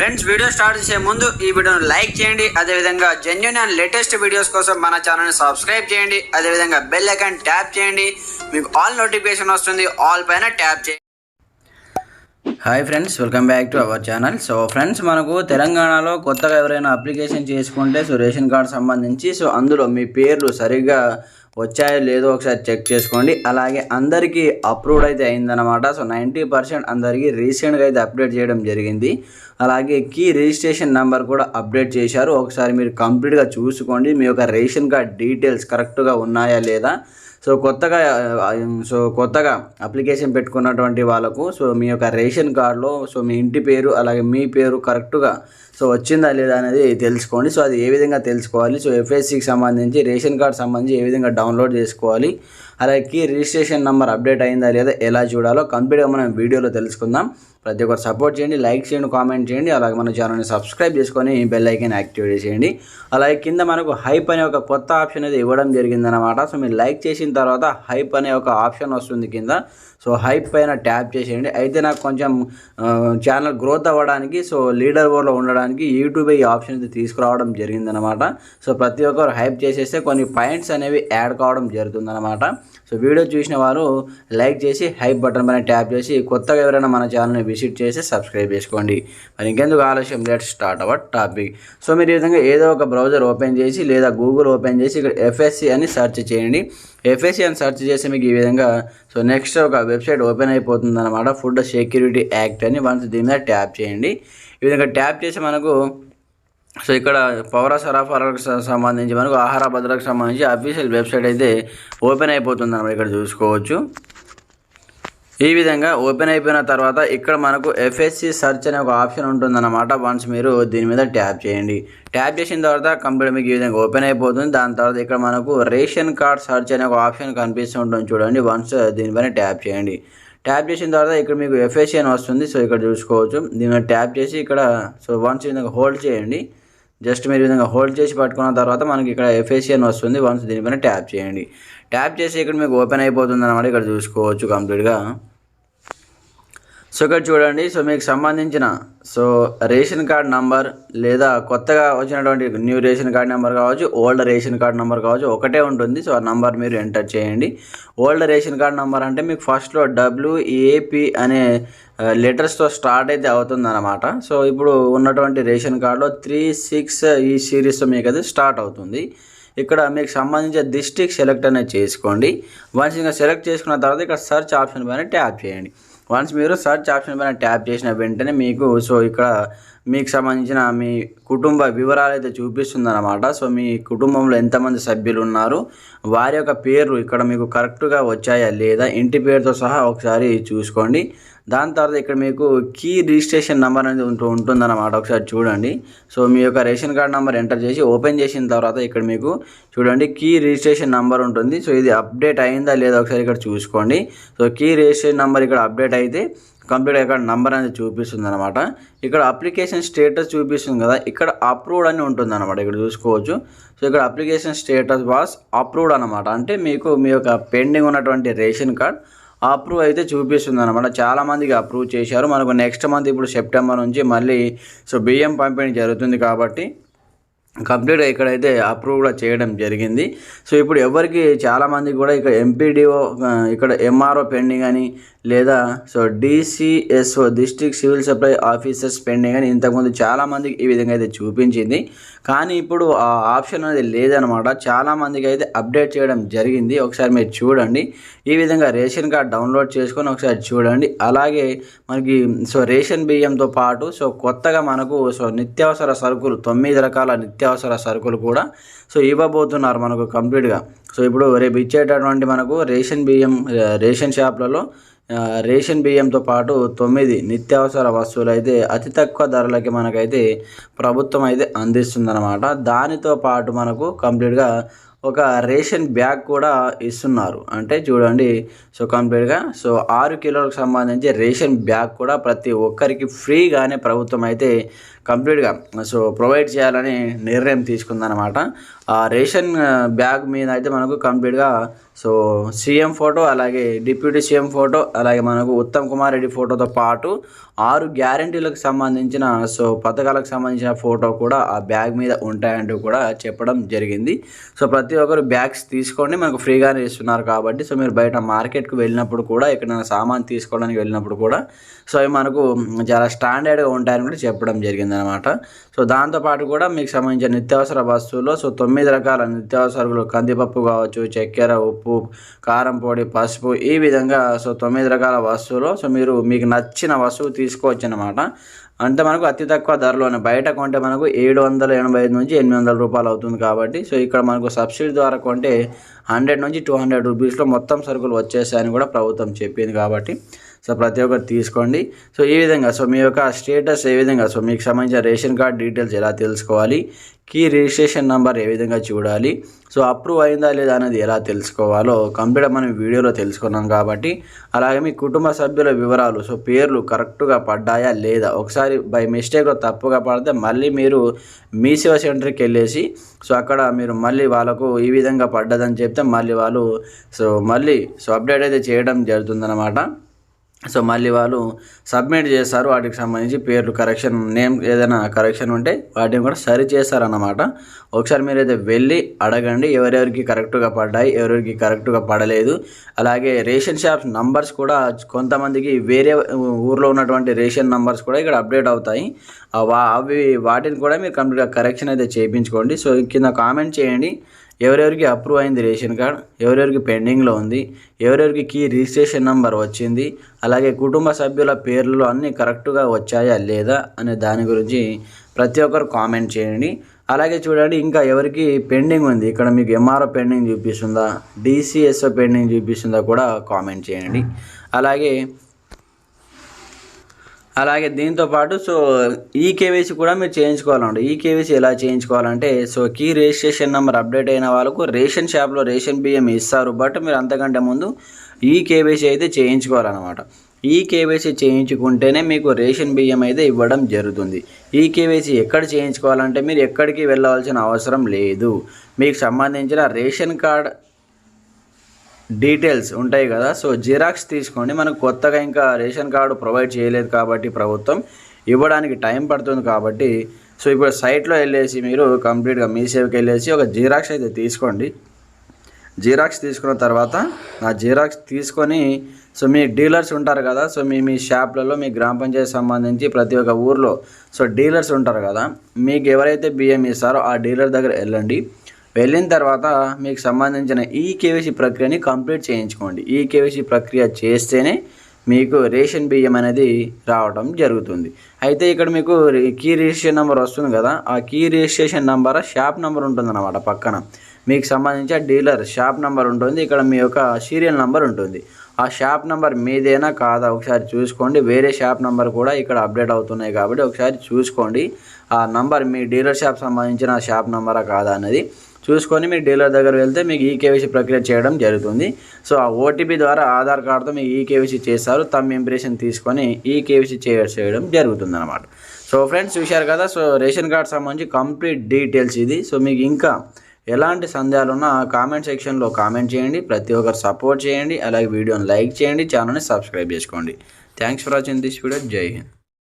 Friends video start చేసే ముందు ఈ వీడియోను లైక్ చేయండి. అదేవిధంగా జెన్యున్ అండ్ లేటెస్ట్ వీడియోస్ కోసం మన ఛానల్ని సబ్స్క్రైబ్ చేయండి. అదేవిధంగా బెల్ ఐకాన్ ట్యాప్ చేయండి. మీకు ఆల్ నోటిఫికేషన్ వస్తుంది. ఆల్ పైన ట్యాప్ చేయండి. Hi friends welcome back to our channel so friends మనకు తెలంగాణలో కొత్తగా ఎవరైనా అప్లికేషన్ చేసుకుంటే సో రేషన్ కార్డ్ సంబంధించి సో అందులో మీ పేర్లు సరిగ్గా వచ్చాయో లేదో ఒకసారి చెక్ చేసుకోండి. అలాగే అందరికీ అప్రూవ్డ్ అయితే అయిందనమాట సో నైంటీ పర్సెంట్ అందరికీ రీసెంట్గా అయితే అప్డేట్ చేయడం జరిగింది. అలాగే కీ రిజిస్ట్రేషన్ నెంబర్ కూడా అప్డేట్ చేశారు. ఒకసారి మీరు కంప్లీట్గా చూసుకోండి. మీ యొక్క రేషన్ కార్డ్ డీటెయిల్స్ కరెక్ట్గా ఉన్నాయా లేదా? సో కొత్తగా సో కొత్తగా అప్లికేషన్ పెట్టుకున్నటువంటి వాళ్ళకు సో మీ యొక్క రేషన్ కార్డులో సో మీ ఇంటి పేరు అలాగే మీ పేరు కరెక్ట్గా సో వచ్చిందా లేదా అనేది తెలుసుకోండి. సో అది ఏ విధంగా తెలుసుకోవాలి? సో ఎఫ్ఎస్సికి సంబంధించి రేషన్ కార్డ్ సంబంధించి ఏ విధంగా డౌన్లోడ్ చేసుకోవాలి? అలాగే కీ రిజిస్ట్రేషన్ నెంబర్ అప్డేట్ అయిందా లేదా ఎలా చూడాలో కంప్లీట్గా మనం వీడియోలో తెలుసుకుందాం. ప్రతి ఒక్కరు సపోర్ట్ చేయండి లైక్ చేయండి కామెంట్ చేయండి అలాగే మన ఛానల్ని సబ్స్క్రైబ్ చేసుకొని బెల్ ఐకన్ యాక్టివేట్ చేయండి. అలాగే కింద మనకు హైప్ అనే ఒక కొత్త ఆప్షన్ అయితే ఇవ్వడం జరిగిందనమాట సో మీరు లైక్ చేసిన తర్వాత హైప్ అనే ఒక ఆప్షన్ వస్తుంది కింద. సో హైప్ పైన ట్యాప్ చేసేయండి. అయితే నాకు కొంచెం ఛానల్ గ్రోత్ అవ్వడానికి సో లీడర్ బోర్డ్లో ఉండడానికి యూట్యూబ్ ఈ ఆప్షన్ అయితే తీసుకురావడం జరిగిందనమాట సో ప్రతి ఒక్కరు హైప్ చేసేస్తే కొన్ని పాయింట్స్ అనేవి యాడ్ కావడం జరుగుతుందనమాట సో వీడియో చూసిన వారు లైక్ చేసి హైప్ బటన్ పైన ట్యాప్ చేసి కొత్తగా ఎవరైనా మన ఛానల్ని విజిట్ చేసి సబ్స్క్రైబ్ చేసుకోండి. మరి ఇంకెందుకు ఆలస్యం? Let start our topic. So మీరు ఈ విధంగా ఏదో ఒక బ్రౌజర్ ఓపెన్ చేసి లేదా గూగుల్ ఓపెన్ చేసి ఇక్కడ ఎఫ్ఎస్సి అని సెర్చ్ చేయండి. ఎఫ్ఎస్సి అని సెర్చ్ చేసి మీకు ఈ విధంగా సో నెక్స్ట్ ఒక వెబ్సైట్ ఓపెన్ అయిపోతుంది అనమాట ఫుడ్ సెక్యూరిటీ యాక్ట్ అని. వన్స్ దీని మీద ట్యాప్ చేయండి. ఈ విధంగా ట్యాప్ చేసి మనకు సో ఇక్కడ పౌర సరఫరాలకు సంబంధించి మనకు ఆహార భద్రతకు సంబంధించి అఫీషియల్ వెబ్సైట్ అయితే ఓపెన్ అయిపోతుంది అన్నమాట ఇక్కడ చూసుకోవచ్చు. ఈ విధంగా ఓపెన్ అయిపోయిన తర్వాత ఇక్కడ మనకు ఎఫ్ఎస్సి సెర్చ్ అనే ఒక ఆప్షన్ ఉంటుందన్నమాట. వన్స్ మీరు దీని మీద ట్యాప్ చేయండి. ట్యాప్ చేసిన తర్వాత కంప్యూటర్ మీకు ఈ విధంగా ఓపెన్ అయిపోతుంది. దాని తర్వాత ఇక్కడ మనకు రేషన్ కార్డ్ సర్చ్ అనే ఒక ఆప్షన్ కనిపిస్తుంటుంది చూడండి. వన్స్ దీనిపైన ట్యాప్ చేయండి. ట్యాప్ చేసిన తర్వాత ఇక్కడ మీకు ఎఫ్ఎస్సి అని వస్తుంది. సో ఇక్కడ చూసుకోవచ్చు. దీని మీద ట్యాప్ చేసి ఇక్కడ సో వన్స్ ఈ విధంగా హోల్డ్ చేయండి. జస్ట్ మీరు విధంగా హోల్డ్ చేసి పట్టుకున్న తర్వాత మనకి ఇక్కడ ఎఫ్ఎస్సి అని వస్తుంది. వన్స్ దీనిపైన ట్యాప్ చేయండి. ట్యాప్ చేసి ఇక్కడ మీకు ఓపెన్ అయిపోతుంది అనమాట ఇక్కడ చూసుకోవచ్చు కంప్లీట్గా. సో ఇక్కడ చూడండి సో మీకు సంబంధించిన సో రేషన్ కార్డ్ నంబర్ లేదా కొత్తగా వచ్చినటువంటి న్యూ రేషన్ కార్డ్ నెంబర్ కావచ్చు ఓల్డ్ రేషన్ కార్డ్ నెంబర్ కావచ్చు ఒకటే ఉంటుంది. సో ఆ నంబర్ మీరు ఎంటర్ చేయండి. ఓల్డ్ రేషన్ కార్డ్ నెంబర్ అంటే మీకు ఫస్ట్లో డబ్ల్యూఏపి అనే లెటర్స్తో స్టార్ట్ అయితే అవుతుందన్నమాట. సో ఇప్పుడు ఉన్నటువంటి రేషన్ కార్డులో త్రీ సిక్స్ ఈ సిరీస్తో మీకు అది స్టార్ట్ అవుతుంది. ఇక్కడ మీకు సంబంధించిన డిస్ట్రిక్ట్ సెలెక్ట్ అనేది చేసుకోండి. వన్స్ ఇంకా సెలెక్ట్ చేసుకున్న తర్వాత ఇక్కడ సర్చ్ ఆప్షన్ పైన ట్యాప్ చేయండి. వన్స్ మీరు సెర్చ్ ఆప్షన్ పైన ట్యాప్ చేసిన వెంటనే మీకు సో ఇక్కడ మీకు సంబంధించిన మీ కుటుంబ వివరాలు అయితే చూపిస్తుంది అనమాట సో మీ కుటుంబంలో ఎంతమంది సభ్యులు ఉన్నారు వారి యొక్క పేరు ఇక్కడ మీకు కరెక్ట్గా వచ్చాయా లేదా? ఇంటి పేరుతో సహా ఒకసారి చూసుకోండి. దాని తర్వాత ఇక్కడ మీకు కీ రిజిస్ట్రేషన్ నెంబర్ అనేది ఉంటూ ఉంటుందన్నమాట. ఒకసారి చూడండి. సో మీ యొక్క రేషన్ కార్డ్ నెంబర్ ఎంటర్ చేసి ఓపెన్ చేసిన తర్వాత ఇక్కడ మీకు చూడండి కీ రిజిస్ట్రేషన్ నెంబర్ ఉంటుంది. సో ఇది అప్డేట్ అయిందా లేదా ఒకసారి ఇక్కడ చూసుకోండి. సో కీ రిజిస్ట్రేషన్ నెంబర్ ఇక్కడ అప్డేట్ అయితే కంప్లీట్ ఇక్కడ నంబర్ అనేది చూపిస్తుంది అనమాట ఇక్కడ అప్లికేషన్ స్టేటస్ చూపిస్తుంది కదా ఇక్కడ అప్రూవ్డ్ అని ఉంటుంది అనమాట ఇక్కడ చూసుకోవచ్చు. సో ఇక్కడ అప్లికేషన్ స్టేటస్ వాస్ అప్రూవ్డ్ అనమాట అంటే మీకు మీ యొక్క పెండింగ్ ఉన్నటువంటి రేషన్ కార్డ్ అప్రూవ్ అయితే చూపిస్తుంది అనమాట చాలామందికి అప్రూవ్ చేశారు. మనకు నెక్స్ట్ మంత్ ఇప్పుడు సెప్టెంబర్ నుంచి మళ్ళీ సో బియ్యం పంపిణీ జరుగుతుంది కాబట్టి కంప్లీట్గా ఇక్కడైతే అప్రూవ్ కూడా చేయడం జరిగింది. సో ఇప్పుడు ఎవరికి చాలామందికి కూడా ఇక్కడ ఎంపీడీఓ ఇక్కడ ఎంఆర్ఓ పెండింగ్ అని లేదా so DCSO district civil supply officers pending అని ఇంతకుముందు చాలామందికి ఈ విధంగా అయితే చూపించింది. కానీ ఇప్పుడు ఆ ఆప్షన్ అనేది లేదనమాట చాలామందికి అయితే అప్డేట్ చేయడం జరిగింది. ఒకసారి మీరు చూడండి. ఈ విధంగా రేషన్ కార్డ్ డౌన్లోడ్ చేసుకొని ఒకసారి చూడండి. అలాగే మనకి సో రేషన్ బియ్యంతో పాటు సో కొత్తగా మనకు సో నిత్యావసర సరుకులు తొమ్మిది రకాల నిత్యావసర సరుకులు కూడా. సో ఇవ్వబోతున్నారు మనకు కంప్లీట్గా. సో ఇప్పుడు రేపు ఇచ్చేటటువంటి మనకు రేషన్ బియ్యం రేషన్ షాప్లలో రేషన్ బియ్యంతో పాటు తొమ్మిది నిత్యావసర వస్తువులు అయితే అతి తక్కువ ధరలకి మనకైతే ప్రభుత్వం అయితే అందిస్తుందన్నమాట. దానితో పాటు మనకు కంప్లీట్గా ఒక రేషన్ బ్యాగ్ కూడా ఇస్తున్నారు. అంటే చూడండి సో కంప్లీట్గా సో ఆరు కిలోలకు సంబంధించి రేషన్ బ్యాగ్ కూడా ప్రతి ఒక్కరికి ఫ్రీగానే ప్రభుత్వం అయితే కంప్లీట్గా సో ప్రొవైడ్ చేయాలని నిర్ణయం తీసుకుందనమాట ఆ రేషన్ బ్యాగ్ మీద అయితే మనకు కంప్లీట్గా సో సీఎం ఫోటో అలాగే డిప్యూటీ సీఎం ఫోటో అలాగే మనకు ఉత్తమ్ కుమార్ రెడ్డి ఫోటోతో పాటు ఆరు గ్యారంటీలకు సంబంధించిన సో పథకాలకు సంబంధించిన ఫోటో కూడా ఆ బ్యాగ్ మీద ఉంటాయంటూ కూడా చెప్పడం జరిగింది. సో ప్రతి ప్రతి ఒక్కరు బ్యాగ్స్ తీసుకోండి మనకు ఫ్రీగానే ఇస్తున్నారు కాబట్టి సో మీరు బయట మార్కెట్కి వెళ్ళినప్పుడు కూడా ఎక్కడైనా సామాన్ తీసుకోవడానికి వెళ్ళినప్పుడు కూడా సో అవి మనకు చాలా స్టాండర్డ్గా ఉంటాయని కూడా చెప్పడం జరిగింది అనమాట సో దాంతోపాటు కూడా మీకు సంబంధించిన నిత్యావసర వస్తువులు సో తొమ్మిది రకాల నిత్యావసరాలు కందిపప్పు కావచ్చు చక్కెర ఉప్పు కారం పొడి పసుపు ఈ విధంగా సో తొమ్మిది రకాల వస్తువులు సో మీరు మీకు నచ్చిన వస్తువు తీసుకోవచ్చు అనమాట అంటే మనకు అతి తక్కువ ధరలోనే బయట కొంటే మనకు ఏడు వందల ఎనభై ఐదు నుంచి ఎనిమిది వందల రూపాయలు అవుతుంది కాబట్టి సో ఇక్కడ మనకు సబ్సిడీ ద్వారా కొంటే హండ్రెడ్ నుంచి టూ హండ్రెడ్ రూపీస్లో మొత్తం సరుకులు వచ్చేసాయని కూడా ప్రభుత్వం చెప్పింది కాబట్టి సో ప్రతి ఒక్కరు తీసుకోండి. సో ఈ విధంగా సో మీ యొక్క స్టేటస్ ఏ విధంగా సో మీకు సంబంధించిన రేషన్ కార్డ్ డీటెయిల్స్ ఎలా తెలుసుకోవాలి కీ రిజిస్ట్రేషన్ నెంబర్ ఏ విధంగా చూడాలి సో అప్రూవ్ అయిందా లేదా అనేది ఎలా తెలుసుకోవాలో కంప్లీట్గా మనం వీడియోలో తెలుసుకున్నాం కాబట్టి అలాగే మీ కుటుంబ సభ్యుల వివరాలు సో పేర్లు కరెక్ట్గా పడ్డాయా లేదా ఒకసారి బై మిస్టేక్లో తప్పుగా పడితే మళ్ళీ మీరు మీ సేవ సెంటర్కి వెళ్ళేసి సో అక్కడ మీరు మళ్ళీ వాళ్ళకు ఈ విధంగా పడ్డదని చెప్తే మళ్ళీ వాళ్ళు సో మళ్ళీ సో అప్డేట్ అయితే చేయడం జరుగుతుందన్నమాట. సో మళ్ళీ వాళ్ళు సబ్మిట్ చేస్తారు వాటికి సంబంధించి పేర్లు కరెక్షన్ నేమ్ ఏదైనా కరెక్షన్ ఉంటే వాటిని కూడా సరి చేస్తారన్నమాట ఒకసారి మీరు అయితే వెళ్ళి అడగండి ఎవరెవరికి కరెక్ట్గా పడ్డాయి ఎవరెవరికి కరెక్ట్గా పడలేదు. అలాగే రేషన్ షాప్స్ నంబర్స్ కూడా కొంతమందికి వేరే ఊర్లో ఉన్నటువంటి రేషన్ నంబర్స్ కూడా ఇక్కడ అప్డేట్ అవుతాయి. అవి వాటిని కూడా మీరు కంప్లీట్గా కరెక్షన్ అయితే చేయించుకోండి. సో కింద కామెంట్ చేయండి. ఎవరెవరికి అప్రూవ్ అయింది రేషన్ కార్డ్ ఎవరెవరికి పెండింగ్లో ఉంది ఎవరెవరికి కీ రిజిస్ట్రేషన్ నెంబర్ వచ్చింది అలాగే కుటుంబ సభ్యుల పేర్లు అన్నీ కరెక్ట్గా వచ్చాయా లేదా అనే దాని గురించి ప్రతి ఒక్కరు కామెంట్ చేయండి. అలాగే చూడండి ఇంకా ఎవరికి పెండింగ్ ఉంది ఇక్కడ మీకు ఎంఆర్ఓ పెండింగ్ చూపిస్తుందా డిసిఎస్ఓ పెండింగ్ చూపిస్తుందా కూడా కామెంట్ చేయండి. అలాగే అలాగే దీంతో పాటు సో ఈ కేవైసీ కూడా మీరు చేయించుకోవాలండి. ఈ కేవైసీ ఎలా చేయించుకోవాలంటే so key registration number update అయిన వాళ్ళకు రేషన్ షాప్లో రేషన్ బియ్యం ఇస్తారు. బట్ మీరు అంతకంటే ముందు ఈ కేవైసీ అయితే చేయించుకోవాలన్నమాట. ఈ కేవైసీ చేయించుకుంటేనే మీకు రేషన్ బియ్యం అయితే ఇవ్వడం జరుగుతుంది. ఈ కేవైసీ ఎక్కడ చేయించుకోవాలంటే మీరు ఎక్కడికి వెళ్ళవలసిన అవసరం లేదు. మీకు సంబంధించిన రేషన్ కార్డ్ డీటెయిల్స్ ఉంటాయి కదా. సో జిరాక్స్ తీసుకోండి. మనకు కొత్తగా ఇంకా రేషన్ కార్డు ప్రొవైడ్ చేయలేదు కాబట్టి ప్రభుత్వం ఇవ్వడానికి టైం పడుతుంది కాబట్టి సో ఇప్పుడు సైట్లో వెళ్ళేసి మీరు కంప్లీట్గా మీ సేవకి వెళ్ళేసి ఒక జిరాక్స్ అయితే తీసుకోండి. జిరాక్స్ తీసుకున్న తర్వాత ఆ జిరాక్స్ తీసుకొని సో మీ డీలర్స్ ఉంటారు కదా. సో మీ మీ షాప్లలో మీ గ్రామ పంచాయతీ సంబంధించి ప్రతి ఒక్క ఊర్లో సో డీలర్స్ ఉంటారు కదా. మీకు ఎవరైతే బియ్యం ఇస్తారో ఆ డీలర్ దగ్గర వెళ్ళండి. వెళ్ళిన తర్వాత మీకు సంబంధించిన ఈ కేవైసీ ప్రక్రియని కంప్లీట్ చేయించుకోండి. ఈ కేవైసీ ప్రక్రియ చేస్తేనే మీకు రేషన్ బియ్యం అనేది రావడం జరుగుతుంది. అయితే ఇక్కడ మీకు కీ రిజిస్ట్రేషన్ నెంబర్ వస్తుంది కదా ఆ key registration number shop number ఉంటుంది అన్నమాట పక్కన. మీకు సంబంధించి డీలర్ షాప్ నెంబర్ ఉంటుంది ఇక్కడ మీ యొక్క సీరియల్ నెంబర్ ఉంటుంది. ఆ షాప్ నెంబర్ మీదేనా కాదా ఒకసారి చూసుకోండి. వేరే షాప్ నెంబర్ కూడా ఇక్కడ అప్డేట్ అవుతున్నాయి కాబట్టి ఒకసారి చూసుకోండి. ఆ నంబర్ మీ డీలర్ షాప్ సంబంధించిన షాప్ నెంబరా కాదా అనేది. చూసుకొని మీరు డీలర్ దగ్గర వెళ్తే మీకు ఈ కేవైసీ ప్రక్రియ చేయడం జరుగుతుంది. సో ఆ ఓటీపీ ద్వారా ఆధార్ కార్డుతో మీకు ఈ కేవైసీ చేస్తారు. తమ్ ఇంప్రెషన్ తీసుకొని ఈ కేవైసీ చేయడం జరుగుతుంది అనమాట సో ఫ్రెండ్స్ చూశారు కదా? సో రేషన్ కార్డ్ సంబంధించి కంప్లీట్ డీటెయిల్స్ ఇది. సో మీకు ఇంకా ఎలాంటి సందేహాలు ఉన్నా కామెంట్ సెక్షన్లో కామెంట్ చేయండి. ప్రతి ఒక్కరు సపోర్ట్ చేయండి. అలాగే వీడియోని లైక్ చేయండి. ఛానల్ని సబ్స్క్రైబ్ చేసుకోండి. Thanks for watching this video. జై హింద్.